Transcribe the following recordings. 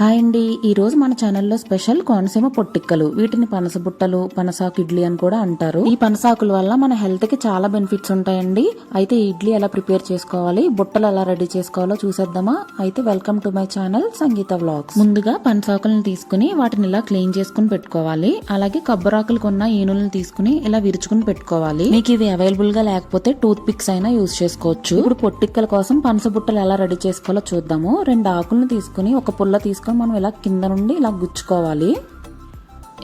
Hi అండి. ఈరోజు మన ఛానల్లో స్పెషల్ కోనసీమ పొట్టిక్కలు. వీటిని పనస బుట్టలు పనసాకు ఇడ్లీ అని కూడా అంటారు. ఈ పనసాకుల వల్ల మన హెల్త్కి చాలా బెనిఫిట్స్ ఉంటాయండి. అయితే ఇడ్లీ ఎలా ప్రిపేర్ చేసుకోవాలి బుట్టలు ఎలా రెడీ చేసుకోవాలో చూసేద్దామా? అయితే welcome to my channel Sangeetha vlogs ముందుగా పనసాకులను తీసుకుని వాటిని ఇలా క్లీన్ చేసుకుని పెట్టుకోవాలి. అలాగే కొబ్బరాకులు కొన్న ఈనులను తీసుకుని ఇలా విరుచుకుని పెట్టుకోవాలి. మీకు ఇవి అవైలబుల్గా లేకపోతే టూత్ పిక్స్ అయినా యూజ్ చేసుకోవచ్చు. ఇప్పుడు పొట్టిక్కల కోసం పనస బుట్టలు ఎలా రెడీ చేసుకోవాలో చూద్దాము. రెండు ఆకులను తీసుకుని ఒక పుల్ల తీసుకుని మనం ఇలా కింద నుండి ఇలా గుచ్చుకోవాలి.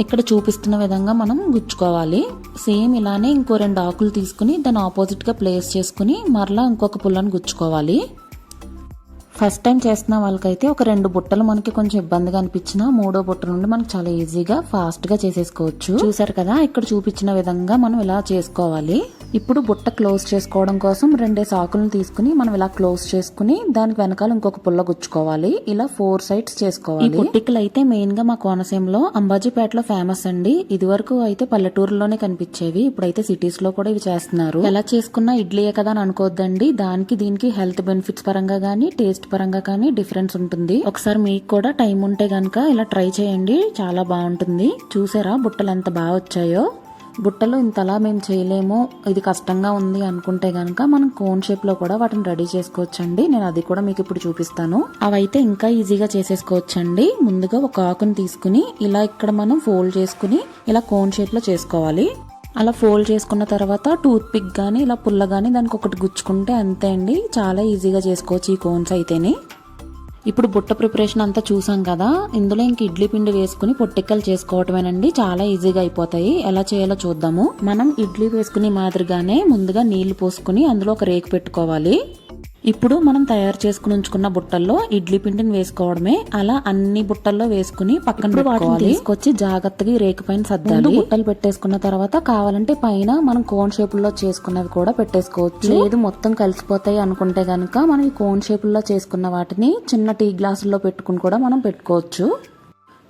ఇక్కడ చూపిస్తున్న విధంగా మనం గుచ్చుకోవాలి. సేమ్ ఇలానే ఇంకో రెండు ఆకులు తీసుకుని దాని ఆపోజిట్గా ప్లేస్ చేసుకుని మరలా ఇంకొక పుల్లను గుచ్చుకోవాలి. ఫస్ట్ టైం చేస్తున్న వాళ్ళకైతే ఒక రెండు బుట్టలు మనకి కొంచెం ఇబ్బందిగా అనిపించినా మూడో బుట్ట నుండి మనకి చాలా ఈజీగా ఫాస్ట్గా చేసేసుకోవచ్చు. చూసారు కదా ఇక్కడ చూపించిన విధంగా మనం ఇలా చేసుకోవాలి. ఇప్పుడు బుట్ట క్లోజ్ చేసుకోవడం కోసం రెండే సాకులను తీసుకుని మనం ఇలా క్లోజ్ చేసుకుని దానికి వెనకాల ఇంకొక పుల్ల గుచ్చుకోవాలి. ఇలా ఫోర్ సైడ్స్ చేసుకోవాలి. ఈ పుట్టికలు అయితే మెయిన్గా మా కోనసీమలో అంబాజీపేటలో ఫేమస్ అండి. ఇది వరకు అయితే పల్లెటూరులోనే కనిపించేవి. ఇప్పుడైతే సిటీస్లో కూడా ఇవి చేస్తున్నారు. ఎలా చేసుకున్నా ఇడ్లీయే కదా అని అనుకోవద్దండి దానికి దీనికి హెల్త్ బెనిఫిట్స్ పరంగా గానీ టేస్ట్ పరంగా కానీ డిఫరెన్స్ ఉంటుంది. ఒకసారి మీకు కూడా టైం ఉంటే గనక ఇలా ట్రై చేయండి. చాలా బాగుంటుంది. చూసారా బుట్టలు ఎంత బాగా వచ్చాయో? బుట్టలు ఇంతలా మేము చేయలేము. ఇది కష్టంగా ఉంది అనుకుంటే గనక మనం కోన్ షేప్లో కూడా వాటిని రెడీ చేసుకోవచ్చండి. నేను అది కూడా మీకు ఇప్పుడు చూపిస్తాను. అవైతే ఇంకా ఈజీగా చేసేసుకోవచ్చండి. ముందుగా ఒక ఆకుని తీసుకుని ఇలా ఇక్కడ మనం ఫోల్డ్ చేసుకుని ఇలా కోన్ షేప్లో చేసుకోవాలి. అలా ఫోల్డ్ చేసుకున్న తర్వాత టూత్ పిక్ కానీ ఇలా పుల్ల కానీ దానికి ఒకటి గుచ్చుకుంటే అంతే అండి. చాలా ఈజీగా చేసుకోవచ్చు ఈ కోన్స్ అయితేనే. ఇప్పుడు బుట్ట ప్రిపరేషన్ అంతా చూసాం కదా. ఇందులో ఇంక ఇడ్లీ పిండి వేసుకుని పొట్టిక్కలు చేసుకోవటమేనండి. చాలా ఈజీగా అయిపోతాయి. ఎలా చేయాలో చూద్దాము. మనం ఇడ్లీ వేసుకునే మాదిరిగానే ముందుగా నీళ్ళు పోసుకుని అందులో ఒక రేకు పెట్టుకోవాలి. ఇప్పుడు మనం తయారు చేసుకుని ఉంచుకున్న బుట్టల్లో ఇడ్లీ పిండిని వేసుకోవడమే. అలా అన్ని బుట్టల్లో వేసుకుని పక్కన పెట్టుకోవాలి. తీసుకొచ్చి జాగ్రత్తగా రేకు పైన సర్దాలి. బుట్టలు పెట్టేసుకున్న తర్వాత కావాలంటే పైన మనం కోన్ షేప్లో చేసుకున్నవి కూడా పెట్టేసుకోవచ్చు. లేదు మొత్తం కలిసిపోతాయి అనుకుంటే గనుక మనం ఈ కోన్ షేప్లో చేసుకున్న వాటిని చిన్న టీ గ్లాసుల్లో పెట్టుకుని కూడా మనం పెట్టుకోవచ్చు.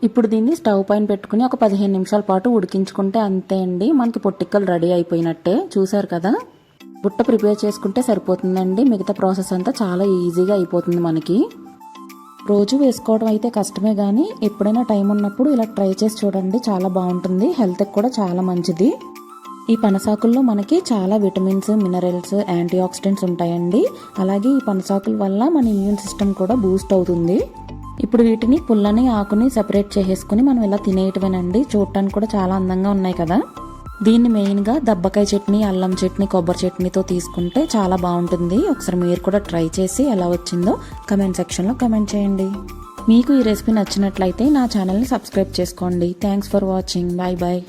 ఇప్పుడు దీన్ని స్టవ్ పైన పెట్టుకుని ఒక పదిహేను నిమిషాల పాటు ఉడికించుకుంటే అంతే అండి. మనకి పొట్టిక్కలు రెడీ అయిపోయినట్టే. చూసారు కదా? బుట్ట ప్రిపేర్ చేసుకుంటే సరిపోతుందండి. మిగతా ప్రాసెస్ అంతా చాలా ఈజీగా అయిపోతుంది మనకి. రోజు వేసుకోవడం అయితే కష్టమే కానీ ఎప్పుడైనా టైం ఉన్నప్పుడు ఇలా ట్రై చేసి చూడండి. చాలా బాగుంటుంది. హెల్త్కి కూడా చాలా మంచిది. ఈ పనసాకుల్లో మనకి చాలా విటమిన్స్ మినరల్స్ యాంటీ ఆక్సిడెంట్స్ ఉంటాయండి. అలాగే ఈ పనసాకుల వల్ల మన ఇమ్యూన్ సిస్టమ్ కూడా బూస్ట్ అవుతుంది. ఇప్పుడు వీటిని పుల్లని ఆకుని సెపరేట్ చేసేసుకుని మనం ఇలా తినేయటమేనండి. చూడటానికి కూడా చాలా అందంగా ఉన్నాయి కదా. దీన్ని మెయిన్గా దబ్బకాయ చట్నీ అల్లం చట్నీ కొబ్బరి చట్నీతో తీసుకుంటే చాలా బాగుంటుంది. ఒకసారి మీరు కూడా ట్రై చేసి ఎలా వచ్చిందో కమెంట్ సెక్షన్లో కమెంట్ చేయండి. మీకు ఈ రెసిపీ నచ్చినట్లయితే నా ఛానల్ని సబ్స్క్రైబ్ చేసుకోండి. Thanks for watching bye bye